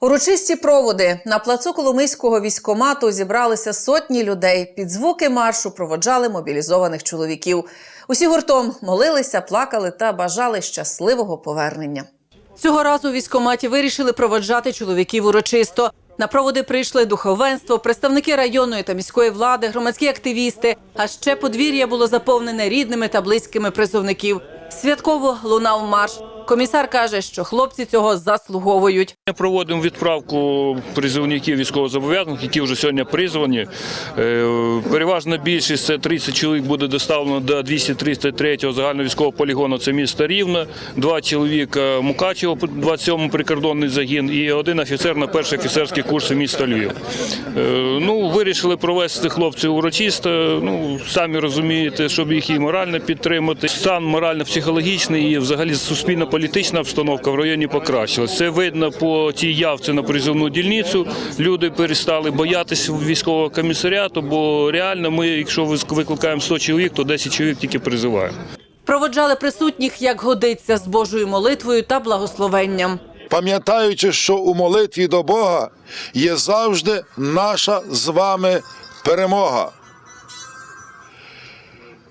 Урочисті проводи на плацу Коломийського військомату зібралися сотні людей. Під звуки маршу проводжали мобілізованих чоловіків. Усі гуртом молилися, плакали та бажали щасливого повернення. Цього разу у військкоматі вирішили проводжати чоловіків урочисто. На проводи прийшли духовенство, представники районної та міської влади, громадські активісти. А ще подвір'я було заповнене рідними та близькими призовників. Святково лунав марш. Комісар каже, що хлопці цього заслуговують. Ми проводимо відправку призовників військовозобов'язаних, які вже сьогодні призвані. Е, Переважна більшість це 30 чоловік буде доставлено до 233-го загального військового полігону. Це місто Рівне, два чоловіка Мукачево, 27-й прикордонний загін, і один офіцер на перший офіцерський курс міста Львів. Е, Ну, вирішили провести хлопців урочисто. Ну, самі розумієте, щоб їх і морально підтримати. Стан морально-психологічний і взагалі суспільно-політична обстановка в районі покращилась. Це видно по тій явці на призовну дільницю. Люди перестали боятися військового комісаріату, бо реально ми, якщо викликаємо 100 чоловік, то 10 чоловік тільки призиваємо. Проводжали присутніх, як годиться, з Божою молитвою та благословенням. Пам'ятаючи, що у молитві до Бога є завжди наша з вами перемога.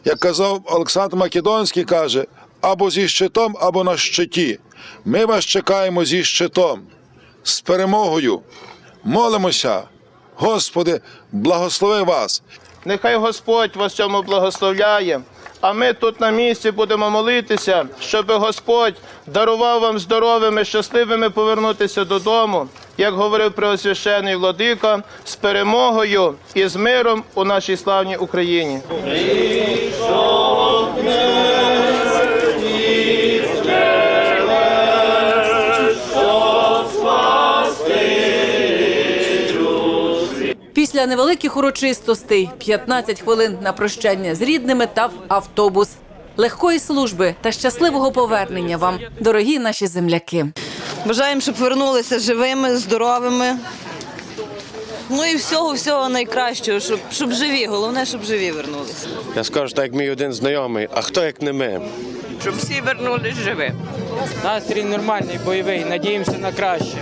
Як казав Олександр Македонський, каже, або зі щитом, або на щиті. Ми вас чекаємо зі щитом, з перемогою. Молимося, Господи, благослови вас. Нехай Господь вас цьому благословляє. А ми тут на місці будемо молитися, щоб Господь дарував вам здоровими, щасливими повернутися додому, як говорив Преосвящений Владика, з перемогою і з миром у нашій славній Україні. Після невеликих урочистостей 15 хвилин на прощання з рідними та в автобус. Легкої служби та щасливого повернення вам, дорогі наші земляки. Бажаємо, щоб вернулися живими, здоровими. Ну і всього, всього найкращого, щоб, щоб живі. Головне, щоб живі вернулися. Я скажу так, як мій один знайомий, а хто як не ми? щоб всі вернулись живі. Настрій нормальний, бойовий. Надіємося на краще.